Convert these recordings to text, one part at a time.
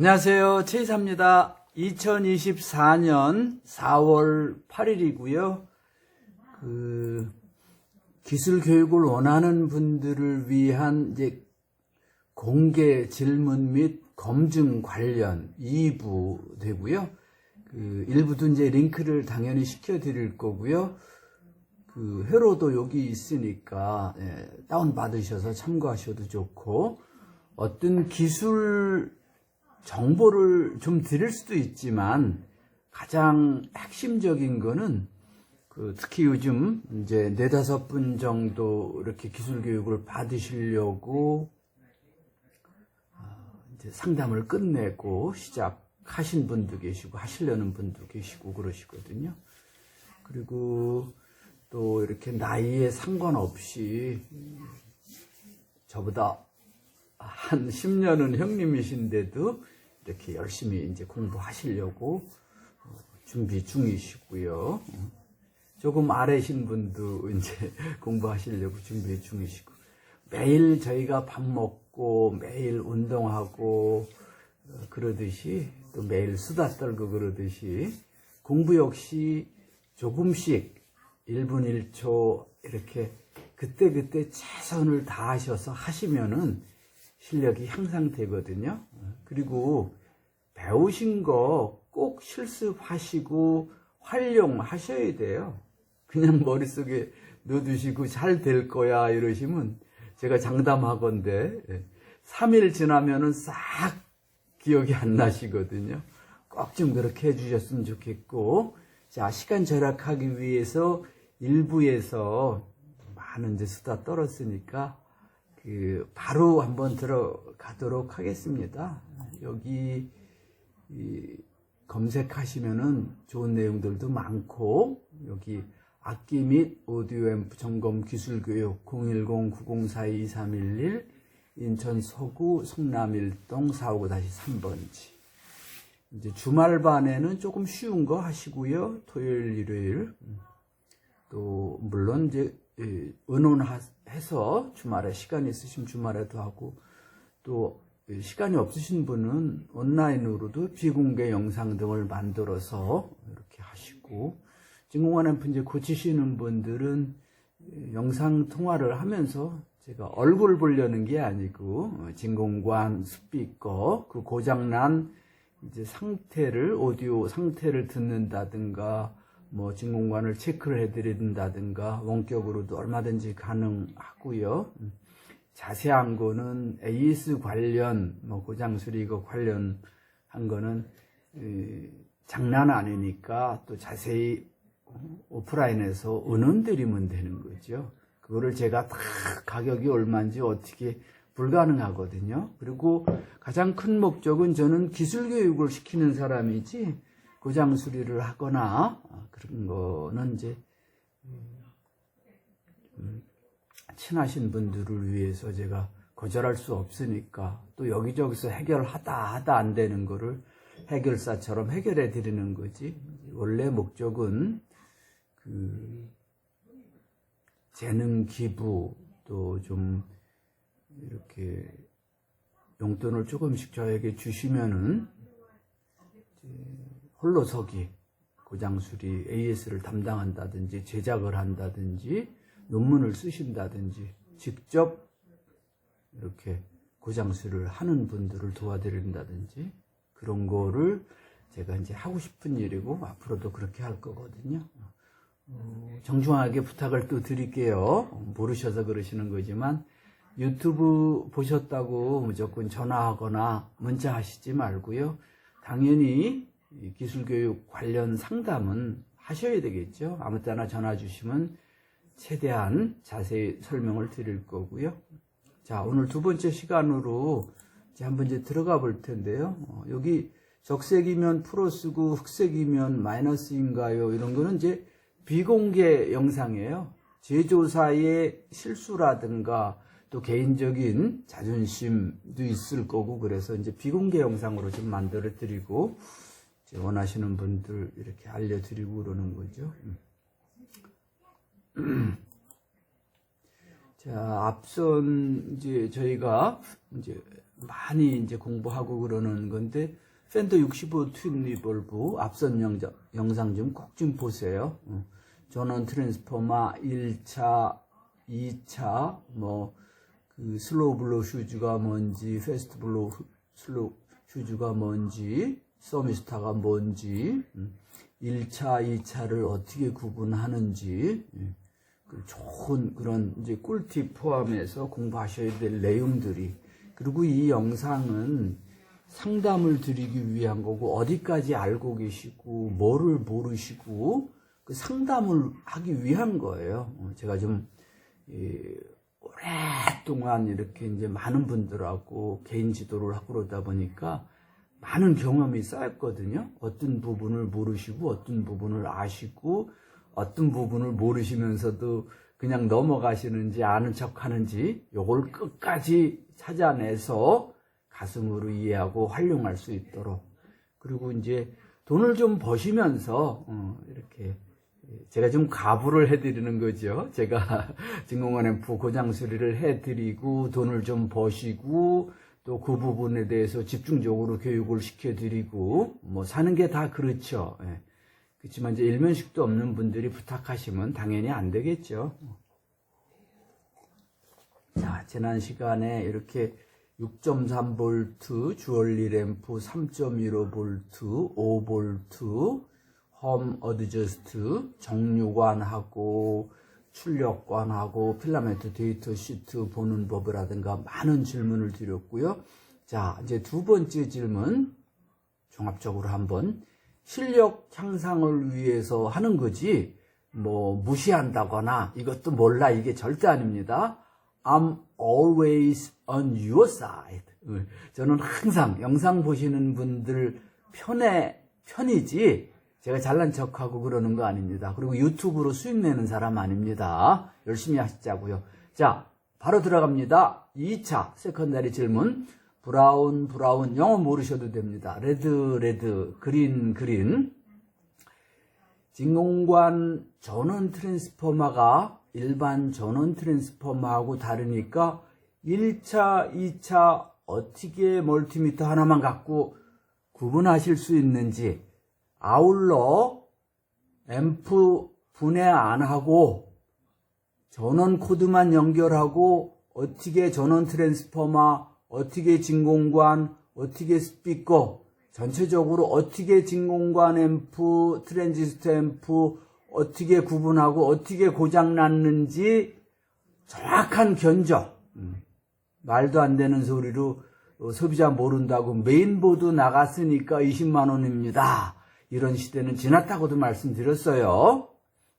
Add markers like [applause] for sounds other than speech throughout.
안녕하세요. 최이사입니다. 2024년 4월 8일이고요. 그 기술 교육을 원하는 분들을 위한 이제 공개 질문 및 검증 관련 2부 되고요. 그 일부도 이제 링크를 당연히 시켜 드릴 거고요. 그 회로도 여기 있으니까 예, 다운 받으셔서 참고하셔도 좋고 어떤 기술 정보를 좀 드릴 수도 있지만 가장 핵심적인 거는 그 특히 요즘 이제 네다섯 분 정도 이렇게 기술 교육을 받으시려고 어, 이제 상담을 끝내고 시작하신 분도 계시고 하시려는 분도 계시고 그러시거든요. 그리고 또 이렇게 나이에 상관없이 저보다 한 10년은 형님이신데도 이렇게 열심히 이제 공부하시려고 어, 준비 중이시고요. 어, 조금 아래신 분도 [laughs] 이제 공부하시려고 준비 중이시고 매일 저희가 밥 먹고 매일 운동하고 어, 그러듯이 또 매일 수다 떨고 그러듯이 공부 역시 조금씩 1분 1초 이렇게 그때그때 최선을 다하셔서 하시면은 실력이 향상되거든요. 그리고 배우신 거 꼭 실습하시고 활용하셔야 돼요. 그냥 머릿속에 넣어두시고 잘 될 거야 이러시면 제가 장담하건데 3일 지나면은 싹 기억이 안 나시거든요. 꼭 좀 그렇게 해주셨으면 좋겠고 자 시간 절약하기 위해서 일부에서 많은 이제 수다 떨었으니까 그 바로 한번 들어가도록 하겠습니다. 여기 이 검색하시면은 좋은 내용들도 많고 여기 악기 및 오디오 앰프 점검 기술 교육 010-904-2311 인천 서구 성남 일동 459-3번지 이제 주말 반에는 조금 쉬운 거 하시고요. 토요일, 일요일 또 물론 이제 예, 의논해서 주말에 시간 있으시면 주말에도 하고 또 시간이 없으신 분은 온라인으로도 비공개 영상 등을 만들어서 이렇게 하시고 진공관 앰프 이제 고치시는 분들은 영상 통화를 하면서 제가 얼굴 보려는 게 아니고 진공관 스피커 그 고장난 이제 상태를 오디오 상태를 듣는다든가 뭐 진공관을 체크를 해드린다든가 원격으로도 얼마든지 가능하고요. 음, 자세한 거는 AS 관련 뭐 고장 수리거 관련한 거는 이, 장난 아니니까 또 자세히 오프라인에서 은원 드리면 되는 거죠. 그거를 제가 다 가격이 얼마인지 어떻게 불가능하거든요. 그리고 가장 큰 목적은 저는 기술 교육을 시키는 사람이지 고장 수리를 하거나 그런 거는 이제 음, 친하신 분들을 위해서 제가 거절할 수 없으니까 또 여기저기서 해결하다 하다 안 되는 거를 해결사처럼 해결해 드리는 거지. 원래 목적은 그 재능 기부 또 좀 이렇게 용돈을 조금씩 저에게 주시면은 홀로서기 고장수리 AS를 담당한다든지 제작을 한다든지 논문을 쓰신다든지 직접 이렇게 고장수리를 하는 분들을 도와드린다든지 그런 거를 제가 이제 하고 싶은 일이고 앞으로도 그렇게 할 거거든요. 어, 정중하게 부탁을 또 드릴게요. 모르셔서 그러시는 거지만 유튜브 보셨다고 무조건 전화하거나 문자 하시지 말고요. 당연히 기술교육 관련 상담은 하셔야 되겠죠. 아무 때나 전화 주시면 최대한 자세히 설명을 드릴 거고요. 자, 오늘 두 번째 시간으로 이제 한번 이제 들어가 볼 텐데요. 어, 여기 적색이면 플러스고 흑색이면 마이너스인가요? 이런 거는 이제 비공개 영상이에요. 제조사의 실수라든가 또 개인적인 자존심도 있을 거고 그래서 이제 비공개 영상으로 좀 만들어 드리고 원하시는 분들 이렇게 알려드리고 그러는 거죠. [clears throat] 자, 앞선 이제 저희가 이제 많이 이제 공부하고 그러는 건데 팬더 65 트윈 리볼브 앞선 영상, 영상 좀 꼭좀 보세요. 어. 전원 트랜스포마 1차, 2차 뭐 그 슬로우 블로 슈즈가 뭔지 페스트 블로 슬로우 슈즈가 뭔지 서미스타가 뭔지 음. 1차, 2차를 어떻게 구분하는지 예. 그 좋은 그런 이제 꿀팁 포함해서 공부하셔야 될 내용들이 그리고 이 영상은 상담을 드리기 위한 거고 어디까지 알고 계시고 뭐를 모르시고 그 상담을 하기 위한 거예요. 어, 제가 좀 예, 오랫동안 이렇게 이제 많은 분들하고 개인 지도를 하고 그러다 보니까 많은 경험이 쌓였거든요. 어떤 부분을 모르시고 어떤 부분을 아시고 어떤 부분을 모르시면서도 그냥 넘어가시는지 아는 척 하는지 요걸 끝까지 찾아내서 가슴으로 이해하고 활용할 수 있도록 그리고 이제 돈을 좀 버시면서 어, 이렇게 제가 좀 가부를 해드리는 거죠. 제가 [laughs] 진공관 앰프 고장 수리를 해드리고 돈을 좀 버시고 또 그 부분에 대해서 집중적으로 교육을 시켜드리고 뭐 사는 게 다 그렇죠. 예. 그렇지만 이제 일면식도 없는 분들이 부탁하시면 당연히 안 되겠죠. 자, 지난 시간에 이렇게 6.3V 주얼리 램프 3.15V 5V 홈 어드저스트 정류관하고 출력관하고 필라멘트 데이터 시트 보는 법이라든가 많은 질문을 드렸고요. 자, 이제 두 번째 질문 종합적으로 한번 실력 향상을 위해서 하는 거지 뭐 무시한다거나 이것도 몰라 이게 절대 아닙니다. I'm always on your side. 저는 항상 영상 보시는 분들 편에 편이지 제가 잘난 척하고 그러는 거 아닙니다. 그리고 유튜브로 수익 내는 사람 아닙니다. 열심히 하시자고요. 자, 바로 들어갑니다. 2차 세컨다리 질문. 브라운, 브라운, 영어 모르셔도 됩니다. 레드, 레드, 그린, 그린. 진공관 전원 트랜스포머가 일반 전원 트랜스포머하고 다르니까 1차, 2차 어떻게 멀티미터 하나만 갖고 구분하실 수 있는지 아울러 앰프 분해 안 하고 전원 코드만 연결하고 어떻게 전원 트랜스포머, 어떻게 진공관, 어떻게 스피커, 전체적으로 어떻게 진공관 앰프, 트랜지스터 앰프 어떻게 구분하고 어떻게 고장 났는지 정확한 견적. 음. 말도 안 되는 소리로 어, 소비자 모른다고 메인보드 나갔으니까 20만 원입니다. 이런 시대는 지났다고도 말씀드렸어요.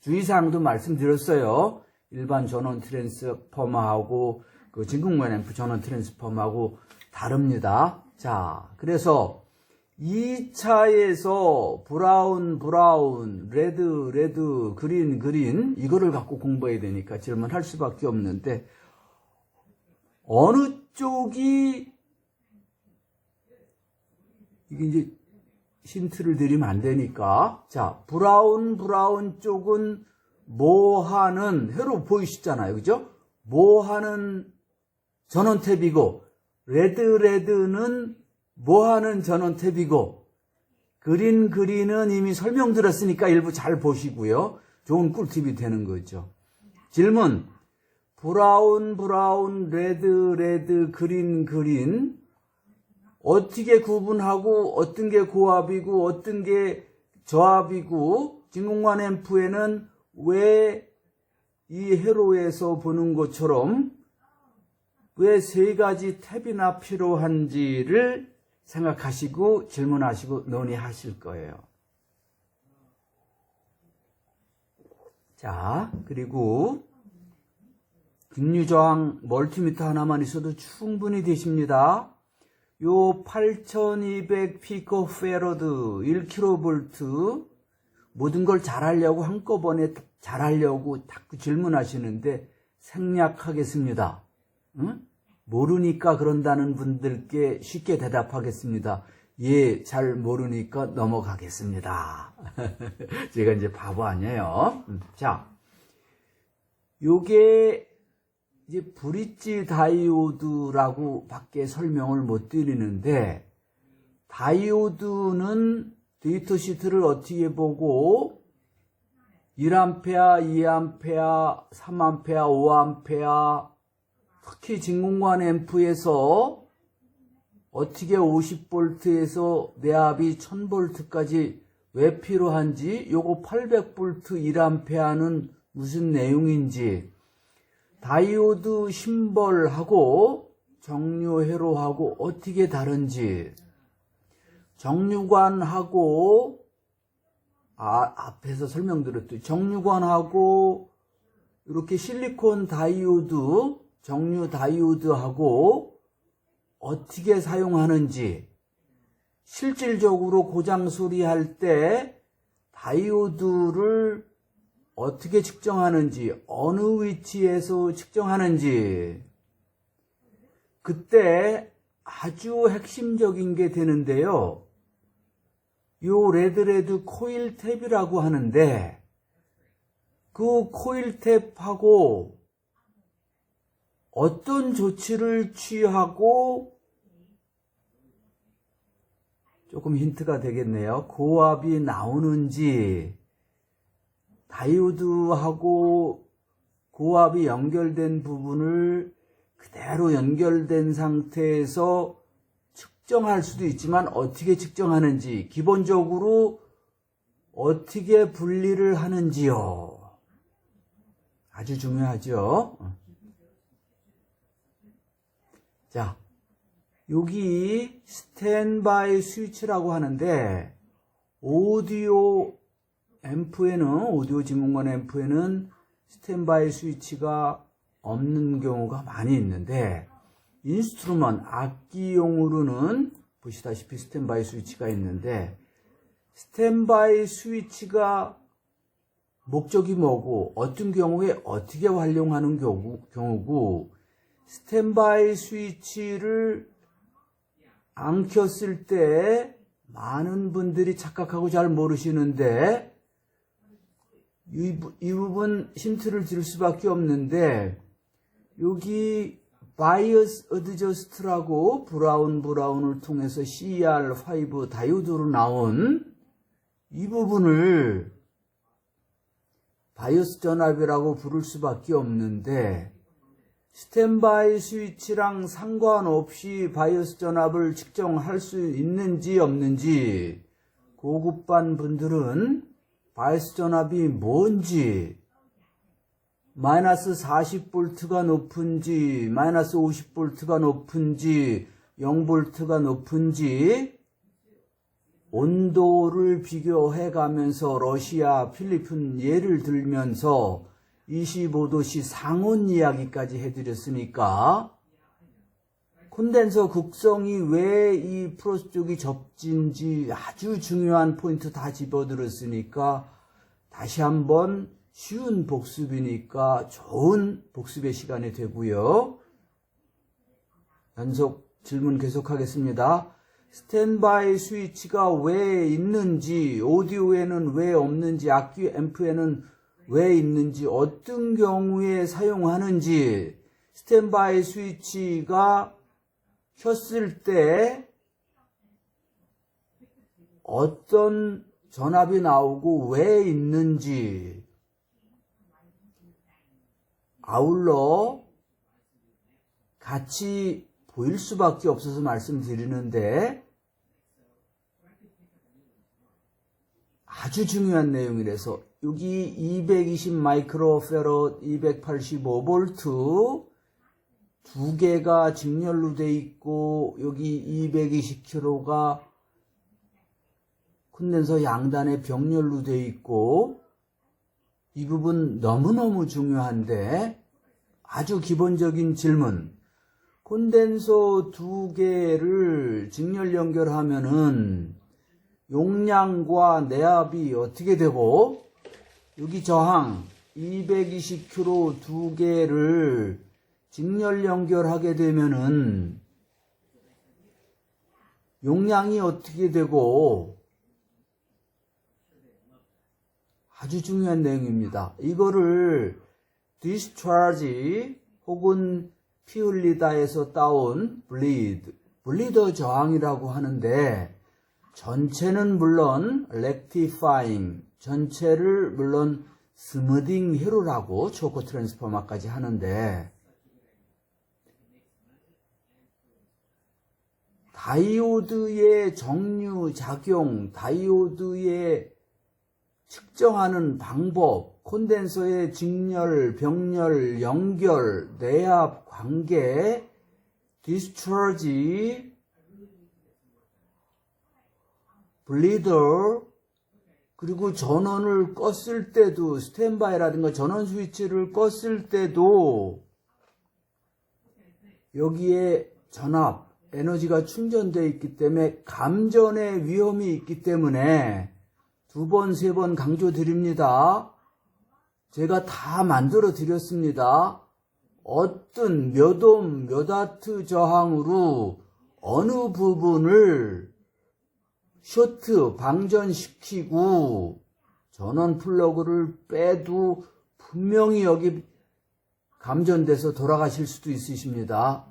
주의사항도 말씀드렸어요. 일반 전원 트랜스포머하고 그 진공관 앰프 전원 트랜스포머하고 다릅니다. 자, 그래서 2차에서 브라운, 브라운, 레드, 레드, 그린, 그린 이거를 갖고 공부해야 되니까 질문할 수밖에 없는데 어느 쪽이 이게 이제 힌트를 드리면 안 되니까. 자 브라운 브라운 쪽은 뭐 하는 회로 보이시잖아요. 그죠? 뭐 하는 전원 탭이고 레드 레드는 뭐 하는 전원 탭이고 그린 그린은 이미 설명 들었으니까 일부 잘 보시고요. 좋은 꿀팁이 되는 거죠. 질문. 브라운 브라운 레드 레드 그린 그린. 어떻게 구분하고 어떤 게 고압이고 어떤 게 저압이고 진공관 앰프에는 왜 이 회로에서 보는 것처럼 왜 세 가지 탭이나 필요한지를 생각하시고 질문하시고 논의하실 거예요. 자, 그리고 분류저항 멀티미터 하나만 있어도 충분히 되십니다. 요 8200 피코페로드 1kV 모든 걸 잘하려고 한꺼번에 잘하려고 자꾸 질문하시는데 생략하겠습니다. 응? 모르니까 그런다는 분들께 쉽게 대답하겠습니다. 예, 잘 모르니까 넘어가겠습니다. [laughs] 제가 이제 바보 아니에요. 자, 요게 이제 브릿지 다이오드라고 밖에 설명을 못 드리는데 다이오드는 데이터 시트를 어떻게 보고 1A, 2A, 3A, 5A 특히 진공관 앰프에서 어떻게 50볼트에서 내압이 1000볼트까지 왜 필요한지 요거 800볼트 1A는 무슨 내용인지 다이오드 심벌하고 정류 회로하고 어떻게 다른지 정류관하고 아, 앞에서 설명드렸듯이 정류관하고 이렇게 실리콘 다이오드 정류 다이오드하고 어떻게 사용하는지 실질적으로 고장 수리할 때 다이오드를 어떻게 측정하는지, 어느 위치에서 측정하는지, 그때 아주 핵심적인 게 되는데요. 요 레드레드 코일 탭이라고 하는데, 그 코일 탭하고 어떤 조치를 취하고 조금 힌트가 되겠네요. 고압이 나오는지, 다이오드하고 고압이 연결된 부분을 그대로 연결된 상태에서 측정할 수도 있지만 어떻게 측정하는지, 기본적으로 어떻게 분리를 하는지요. 아주 중요하죠. 자, 여기 스탠바이 스위치라고 하는데 오디오 앰프에는 오디오 진공관 앰프에는 스탠바이 스위치가 없는 경우가 많이 있는데 인스트루먼 악기용으로는 보시다시피 스탠바이 스위치가 있는데 스탠바이 스위치가 목적이 뭐고 어떤 경우에 어떻게 활용하는 경우, 경우고 스탠바이 스위치를 안 켰을 때 많은 분들이 착각하고 잘 모르시는데 이, 부- 이 부분 힌트를 드릴 수밖에 없는데 여기 바이어스 어드저스트라고 브라운 브라운을 통해서 CR5 다이오드로 나온 이 부분을 바이오스 전압이라고 부를 수밖에 없는데 스탠바이 스위치랑 상관없이 바이오스 전압을 측정할 수 있는지 없는지 고급반 분들은 바이오스 전압이 뭔지 마이너스 40볼트가 높은지 마이너스 50볼트가 높은지 0볼트가 높은지 온도를 비교해 가면서 러시아, 필리핀 예를 들면서 25도씨 상온 이야기까지 해드렸으니까 콘덴서 극성이 왜 이 프로스 쪽이 접진지 아주 중요한 포인트 다 집어들었으니까 다시 한번 쉬운 복습이니까 좋은 복습의 시간이 되고요. 연속 질문 계속하겠습니다. 스탠바이 스위치가 왜 있는지, 오디오에는 왜 없는지, 악기 앰프에는 왜 있는지, 어떤 경우에 사용하는지, 스탠바이 스위치가 켰을 때 어떤 전압이 나오고 왜 있는지, 아울러 같이 보일 수밖에 없어서 말씀드리는데 아주 중요한 내용이라서 여기 220 마이크로페럿 285 볼트 두 개가 직렬로 돼 있고 여기 220kg가 콘덴서 양단에 병렬로 돼 있고 이 부분 너무너무 중요한데 아주 기본적인 질문. 콘덴서 두 개를 직렬 연결하면은 용량과 내압이 어떻게 되고 여기 저항 220kg 두 개를 직렬 연결하게 되면은 용량이 어떻게 되고 아주 중요한 내용입니다. 이거를 discharge 혹은 피 흘리다에서 따온 bleed, 블리더 저항이라고 하는데 전체는 물론 rectifying, 전체를 물론 스무딩 히로라고 초코 트랜스포머까지 하는데 다이오드의 정류 작용, 다이오드의 측정하는 방법, 콘덴서의 직렬, 병렬, 연결, 내압, 관계, 디스처지, 블리더, 그리고 전원을 껐을 때도 스탠바이라든가 전원 스위치를 껐을 때도 여기에 전압, 에너지가 충전되어 있기 때문에 감전의 위험이 있기 때문에 두 번, 세 번 강조드립니다. 제가 다 만들어 드렸습니다. 어떤 몇 옴, 몇 와트 저항으로 어느 부분을 쇼트 방전시키고 전원 플러그를 빼도 분명히 여기 감전돼서 돌아가실 수도 있으십니다.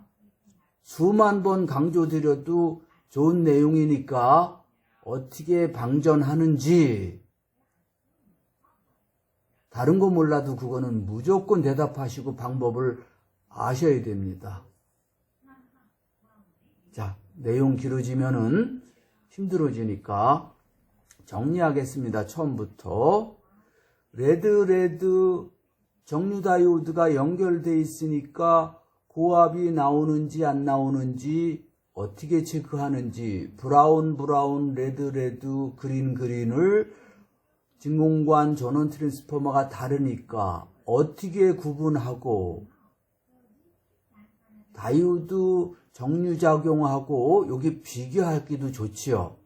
수만 번 강조드려도 좋은 내용이니까 어떻게 방전하는지 다른 거 몰라도 그거는 무조건 대답하시고 방법을 아셔야 됩니다. 자, 내용 길어지면은 힘들어지니까 정리하겠습니다. 처음부터. 레드, 레드 정류 다이오드가 연결돼 있으니까 고압이 나오는지 안 나오는지 어떻게 체크하는지 브라운, 브라운, 레드, 레드, 그린, 그린을 진공관 전원 트랜스포머가 다르니까 어떻게 구분하고 다이오드 정류작용하고 여기 비교하기도 좋지요.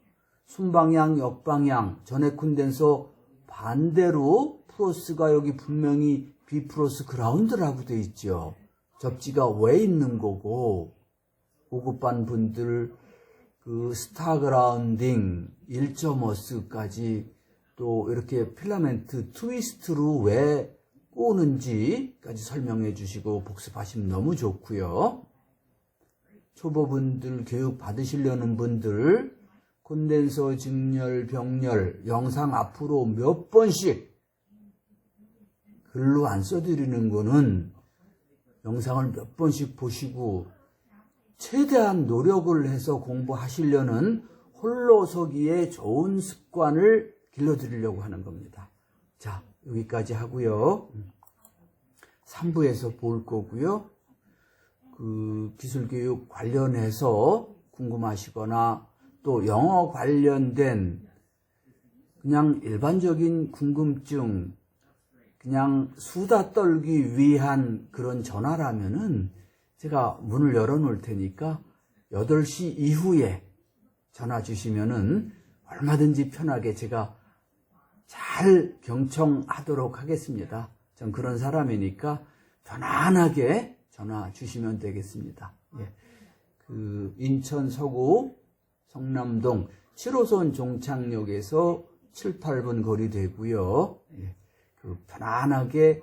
순방향, 역방향, 전해 콘덴서 반대로 프로스가 여기 분명히 비프로스 그라운드라고 돼 있죠. 접지가 왜 있는 거고 고급반 분들 그 스타 그라운딩 1.5스까지 또 이렇게 필라멘트 트위스트로 왜 꼬는지까지 설명해 주시고 복습하시면 너무 좋고요. 초보분들 교육 받으시려는 분들 콘덴서 직렬 병렬 영상 앞으로 몇 번씩 글로 안 써드리는 거는 영상을 몇 번씩 보시고 최대한 노력을 해서 공부하시려는 홀로서기의 좋은 습관을 길러드리려고 하는 겁니다. 자, 여기까지 하고요. 3부에서 볼 거고요. 그 기술교육 관련해서 궁금하시거나 또 영어 관련된 그냥 일반적인 궁금증, 그냥 수다 떨기 위한 그런 전화라면은 제가 문을 열어 놓을 테니까 8시 이후에 전화 주시면은 얼마든지 편하게 제가 잘 경청하도록 하겠습니다. 전 그런 사람이니까 편안하게 전화 주시면 되겠습니다. 예. 그 인천 서구 성남동 7호선 종착역에서 7, 8분 거리 되고요. 예. 그 편안하게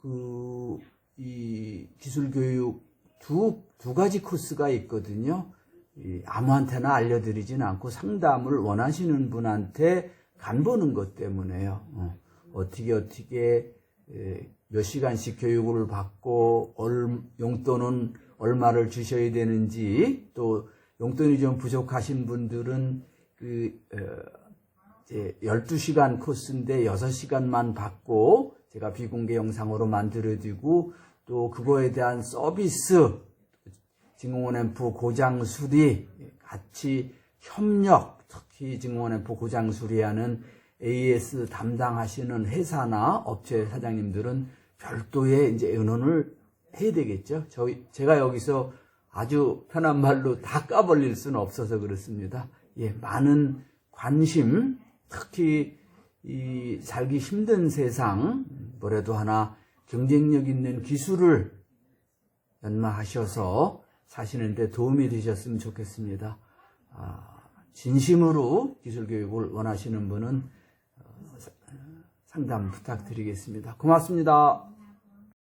그 이 기술 교육 두, 두 가지 코스가 있거든요. 이 아무한테나 알려드리진 않고 상담을 원하시는 분한테 간 보는 것 때문에요. 어, 떻게 어떻게 에, 몇 시간씩 교육을 받고 얼, 용돈은 얼마를 주셔야 되는지 또 용돈이 좀 부족하신 분들은 그 어, 이제 12시간 코스인데 6시간만 받고 제가 비공개 영상으로 만들어드리고 또 그거에 대한 서비스 진공원 앰프 고장 수리 같이 협력 앰프 고장 수리하는 AS 담당하시는 회사나 업체 사장님들은 별도의 이제 의논을 해야 되겠죠. 저희 제가 여기서 아주 편한 말로 다 까버릴 수는 없어서 그렇습니다. 예, 많은 관심, 특히 이 살기 힘든 세상 뭐래도 하나 경쟁력 있는 기술을 연마하셔서 사시는데 도움이 되셨으면 좋겠습니다. 아, 진심으로 기술 교육을 원하시는 분은 어, 상담 부탁드리겠습니다. 고맙습니다.